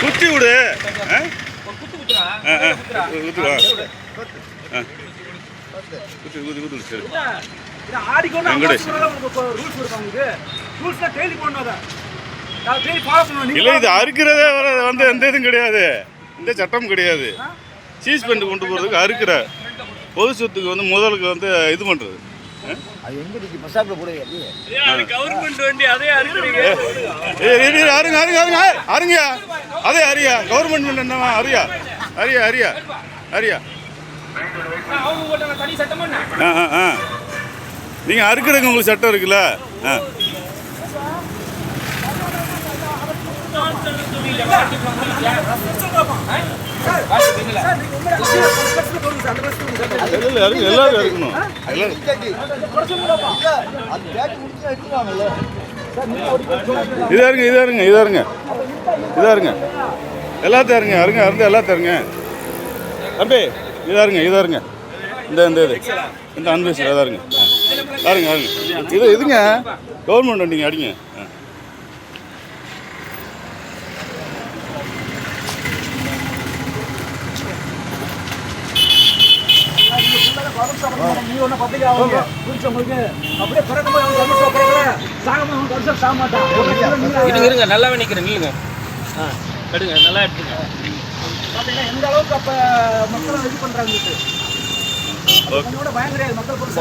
குத்தி விடு. இல்ல, இது அறுக்கிறதே வர- வந்து எந்த இதுவும் கிடையாது. இந்த சட்டம் கிடையாது. சீஸ் பண்ணிட்டு கொண்டு போகிறதுக்கு அறுக்கிற பொது சொத்துக்கு வந்து முதலுக்கு வந்து இது பண்ணுறது அது எங்க இருக்கு? பஸ் ஸ்டாப்ல கூட கவர்மெண்ட் வண்டி அதே அறுக்கிறீங்க. ஏய் இரு, இரு, அருங்க அருங்க அருங்க அருங்கயா அதே அரியா கவர்மெண்ட் என்னவா அரியா அரியா அரியா அரியா நீங்கள் அறுக்கிறதுக்கு உங்களுக்கு சட்டம் இருக்குல்ல? ஆ? எல்லாரும் அறுக்கணும் எல்லாரும் அது கேட்டு முடிச்சு எடுத்துவாங்கல்ல இதா இருங்க இதா இருங்க இதா இருங்க இதா இருங்க எல்லாத்தையும் இருங்க அருங்க அருந்து எல்லாத்தையும் இருங்க தம்பி இதா இருங்க இதா இருங்க இந்த இந்த இது. இந்த அன்பேசில் இதா இருங்க பாருங்க பாருங்க இது இதுங்க கவர்மெண்ட் வண்டிங்க அடிங்க. ஆ. நீ ஒன்றும் பத்திரிக்கை ஆகுங்க குடிச்சவங்களுக்கு அப்படியே பிறக்கும் போது அவங்க கவர்மெண்ட் போகிறாங்க சாகும் அவங்க கவர்மெண்ட் சாக மாட்டான் இருங்க இருங்க நல்லாவே நில்லுங்க. கடுங்க நல்லா எடுத்துங்க. பார்த்தீங்கன்னா எந்த அளவுக்கு அப்போ மக்களை இது பண்ணுறாங்க கிடையாது மக்கள்